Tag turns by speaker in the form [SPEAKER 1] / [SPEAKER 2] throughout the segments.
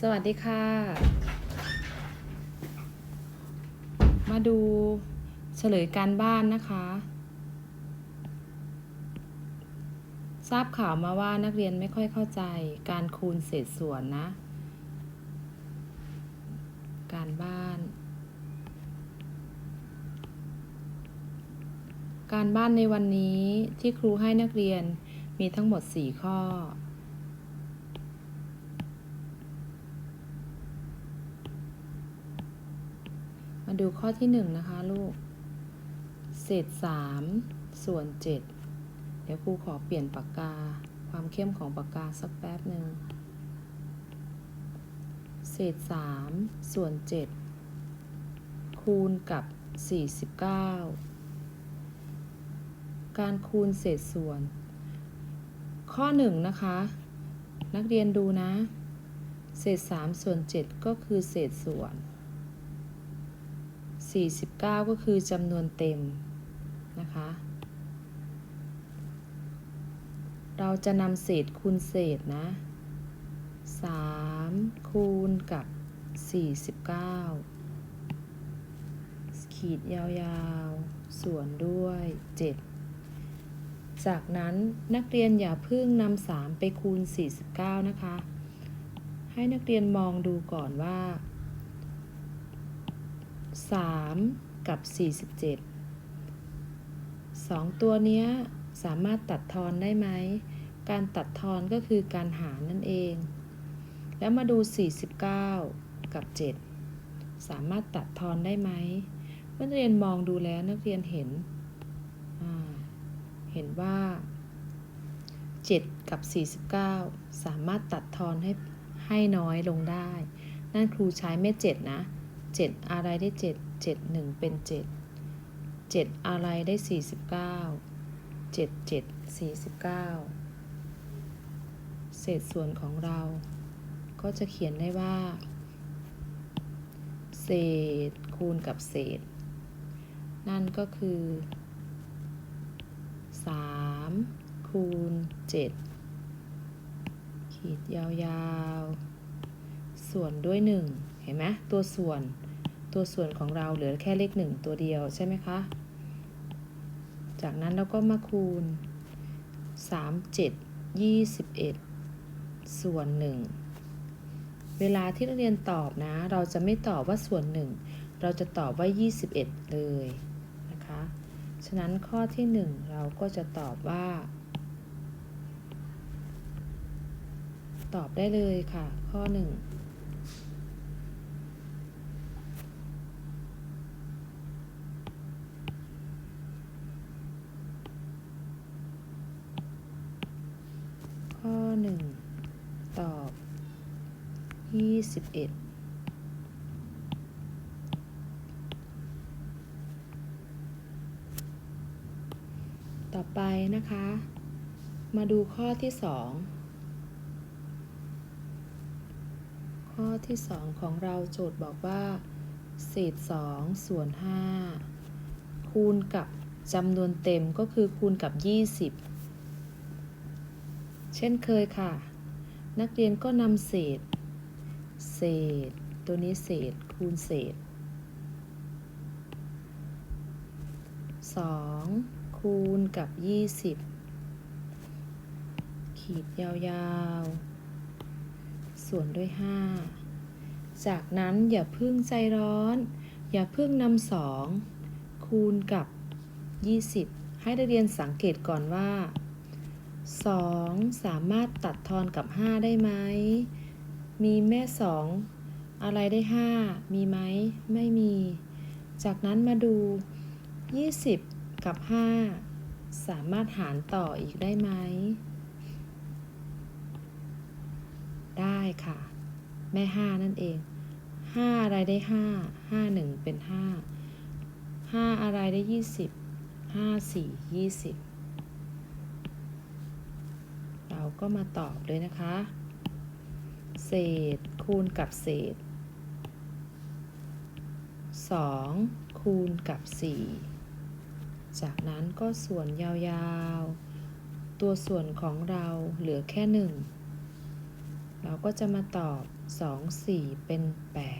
[SPEAKER 1] สวัสดีค่ะ มาดูเฉลยการบ้านนะคะ ทราบข่าวมาว่านักเรียนไม่ค่อยเข้าใจการคูณเศษส่วนนะ การบ้าน การบ้านในวันนี้ที่ครูให้นักเรียนมีทั้งหมด 4 ข้อ ดูข้อที่หนึ่งนะคะลูก เศษสามส่วนเจ็ดเดี๋ยวครูขอเปลี่ยนปากกา ความเข้มของปากกาสักแป๊บหนึ่ง เศษสามส่วนเจ็ดคูณกับสี่สิบเก้าการคูณเศษส่วน ข้อหนึ่งนะคะ นักเรียนดูนะ เศษสามส่วนเจ็ดก็คือเศษส่วน 49 ก็คือจำนวนเต็มนะคะ เราจะนำเศษคูณเศษนะ 3 คูณกับ 49 ขีดยาวๆ ส่วนด้วย 7 จากนั้นนักเรียนอย่าเพิ่งนำ3ไปคูณ 49 นะคะ ให้นักเรียนมองดูก่อนว่า 3 กับ 47 2 ตัวเนี้ยสามารถตัดทอนได้ไหม การตัดทอนก็คือการหารนั่นเอง แล้วมาดู 49 กับ 7 สามารถตัดทอนได้ไหมนักเรียนมองดูแล้วนักเรียนเห็น เห็นว่า 7 กับ 49 สามารถตัดทอนให้ให้น้อยลงได้ นั่นครูใช้ไม่ 7 นะ 7 อะไรได้ 7 7 1 เป็น 7 7 อะไรได้ 49 7 7 49 เศษส่วนของเรา ก็จะเขียนได้ว่า เศษคูณกับเศษ นั่นก็คือ 3 คูณ 7 ขีดยาวๆ ส่วนด้วย 1 เห็นไหมตัวส่วนตัวส่วนของเราเหลือแค่เลข1ตัวเดียวใช่ไหมคะ จากนั้นเราก็มาคูณ 3 7 21 ส่วน 1 เวลาที่นักเรียนตอบนะ เราจะไม่ตอบว่าส่วน 1 เราจะตอบว่า 21 เลยนะคะ ฉะนั้นข้อที่ 1 เราก็จะตอบว่า ตอบได้เลยค่ะ ข้อ 1 ข้อ 1 ตอบ 21ต่อไปนะคะ มาดูข้อที่2ข้อที่2ของเราโจทย์บอกว่า เศษ2ส่วน5คูณกับจำนวนเต็มก็คือคูณกับ 20 เช่นเคยค่ะ นักเรียนก็นำเศษ เศษ ตัวนี้เศษคูณเศษ 2 คูณกับ 20 ขีดยาวๆ ส่วนด้วย 5 จากนั้นอย่าเพึ่งใจร้อน อย่าเพึ่งนำสองคูณกับ 20 ให้นักเรียนสังเกตก่อนว่า 2 สามารถตัดทอนกับ 5 ได้ไหม มีแม่2อง อะไรได้5มีไหม ไม่มี จากนั้นมาดู 20 กับ 5 สามารถหารต่ออีกได้ไหม ได้ค่ะ แม่ 5 นั่นเอง 5 อะไรได้ 5 5 1 เป็น 5 5 อะไรได้ 20 5 4 20 เราก็มาตอบเลยนะคะ เศษ คูณกับเศษ 2 คูณกับ 4 จากนั้นก็ส่วนยาวๆ ตัวส่วนของเราเหลือแค่ 1 เราก็จะมาตอบ 2 4 เป็น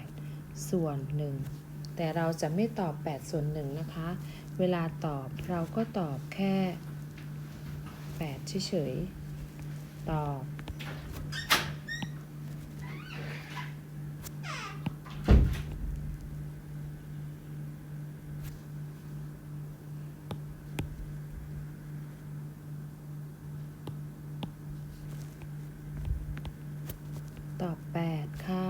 [SPEAKER 1] 8 ส่วน 1 แต่เราจะไม่ตอบ 8 ส่วน 1 นะคะ เวลาตอบเราก็ตอบแค่ 8 เฉยๆ ตอบ ตอบ 8 ค่ะ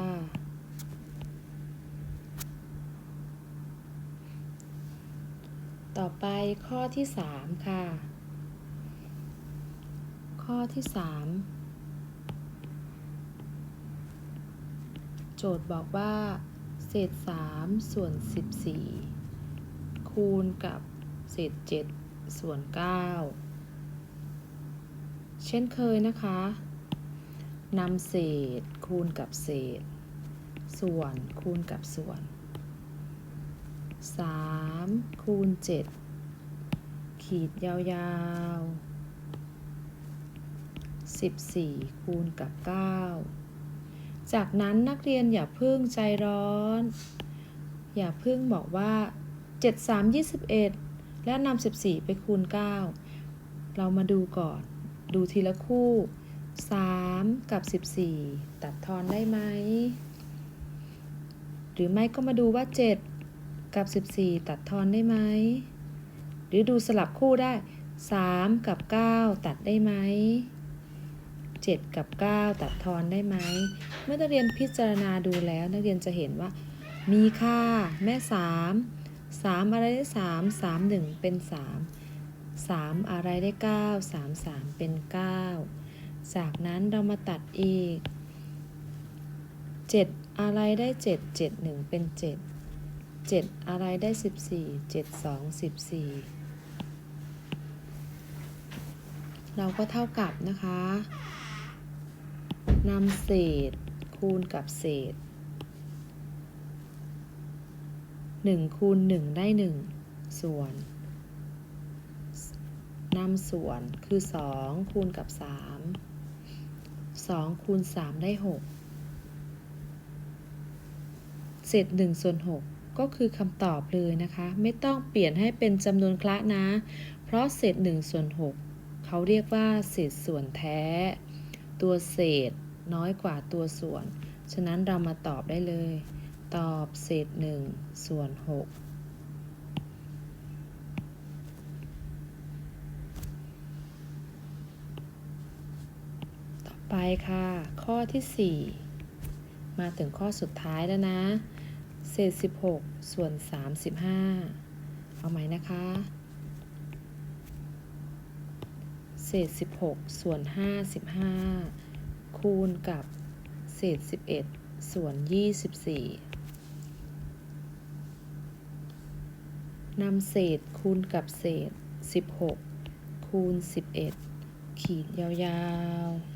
[SPEAKER 1] ต่อไปข้อที่ 3 ค่ะ ข้อที่ 3 โจทย์บอกว่า เศษ 3 ส่วน 14 คูณกับเศษ 7 ส่วน 9 เช่นเคยนะคะ นำเศษ คูณกับเศษ ส่วนคูณกับส่วน 3 คูณ 7 ขีดยาวๆ 14 คูณกับ 9 จากนั้นนักเรียนอย่าเพิ่งใจร้อน อย่าเพิ่งบอกว่า 7 3 21 และนำ14 ไปคูณ 9 เรามาดูก่อน ดูทีละคู่ 3 กับ 14 ตัดทอนได้ไหม หรือไม่ก็มาดูว่า 7 กับ 14 ตัดทอนได้ไหม หรือดูสลับคู่ได้ 3 กับ 9 ตัดได้ไหม 7 กับ 9 ตัดทอนได้ไหม เมื่อนักเรียนพิจารณาดูแล้วนักเรียนจะเห็นว่า มีค่าแม่ 3 3 อะไรได้ 3 3 1 เป็น 3 3 อะไรได้ 9 3 3 เป็น 9 จากนั้นเรามาตัดอีก 7 อะไรได้ 7 7 1 เป็น 7 7 อะไรได้ 14 7 2 14 เราก็เท่ากับนะคะนำเศษคูณกับเศษ 1 คูณ 1 ได้ 1 ส่วนนำส่วนคือ 2 คูณกับ 3 2คูณ3ได้ 6 เศษ1ส่วน6 ก็คือคำตอบเลยนะคะ ไม่ต้องเปลี่ยนให้เป็นจำนวนคละนะ เพราะเศษ1ส่วน6เขาเรียกว่าเศษส่วนแท้ ตัวเศษน้อยกว่าตัวส่วน ฉะนั้นเรามาตอบได้เลย ตอบเศษ1ส่วน6 ไปค่ะ ข้อที่ 4 มาถึงข้อสุดท้ายแล้วนะ เศษ 16 ส่วน 35 เอาไหมนะคะ เศษ 16 ส่วน 55 คูณกับเศษ 11 ส่วน 24 นำเศษคูณกับเศษ 16 คูณ 11 ขีดยาวๆ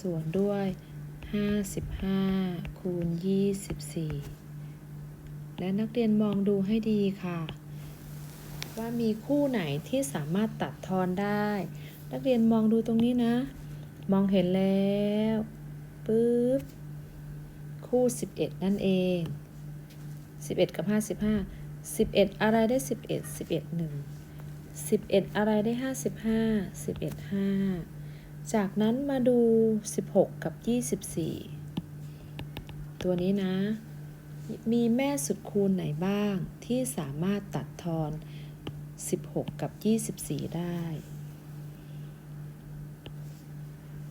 [SPEAKER 1] ส่วนด้วย 55 คูณ 24 และนักเรียนมองดูให้ดีค่ะ ว่ามีคู่ไหนที่สามารถตัดทอนได้ นักเรียนมองดูตรงนี้นะ มองเห็นแล้วปึ๊บคู่ 11 นั่นเอง 11 กับ 55 11 อะไรได้ 11 11 1 11 อะไรได้ 55 11 5 จากนั้นมาดู 16 กับ 24 ตัวนี้นะ มีแม่สุดคูณไหนบ้างที่สามารถตัดทอน 16 กับ 24 ได้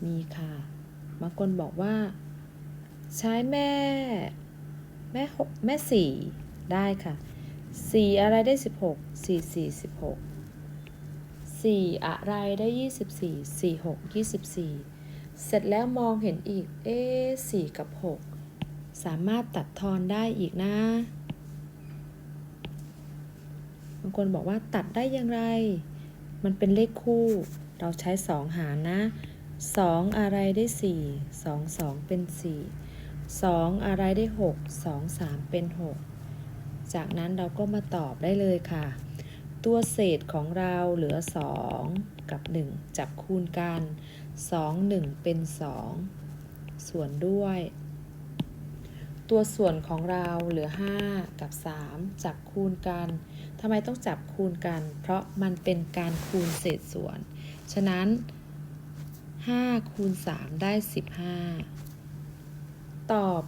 [SPEAKER 1] มีค่ะบางคนบอกว่า ใช้แม่ แม่หกแม่สี่ได้ค่ะสี่อะไรได้ 16 4 4 16 4 อะไรได้ 24 4 6 24 เสร็จแล้วมองเห็นอีก เอ๊4กับ 6 สามารถตัดทอนได้อีกนะ บางคนบอกว่าตัดได้อย่างไร มันเป็นเลขคู่ เราใช้ 2 หารนะ 2 อะไรได้ 4 2 2 เป็น 4 2 อะไรได้ 6 2 3 เป็น 6 จากนั้นเราก็มาตอบได้เลยค่ะ ตัวเศษของเราเหลือ 2 กับ 1 จับคูณกัน 2 1 เป็น 2 ส่วนด้วย ตัวส่วนของเราเหลือ 5 กับ 3 จับคูณกันทำไมต้องจับคูณกัน เพราะมันเป็นการคูณเศษส่วน ฉะนั้น 5 คูณ 3 ได้ 15 ตอบ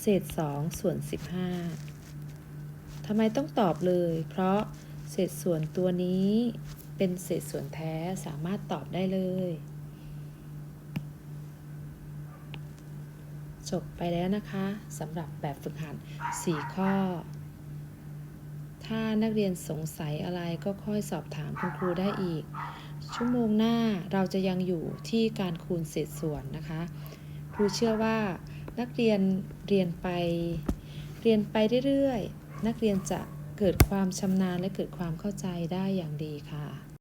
[SPEAKER 1] เศษ 2 ส่วน 15ทำไมต้องตอบเลย เพราะ เศษส่วนตัวนี้เป็นเศษส่วนแท้สามารถตอบได้เลย จบไปแล้วนะคะสำหรับแบบฝึกหัด 4 ข้อ ถ้านักเรียนสงสัยอะไรก็ค่อยสอบถามคุณครูได้อีก ชั่วโมงหน้าเราจะยังอยู่ที่การคูณเศษส่วนนะคะ ครูเชื่อว่านักเรียนเรียนไป เรียนไปเรื่อยๆ นักเรียนจะ เกิดความชำนาญและเกิดความเข้าใจได้อย่างดีค่ะ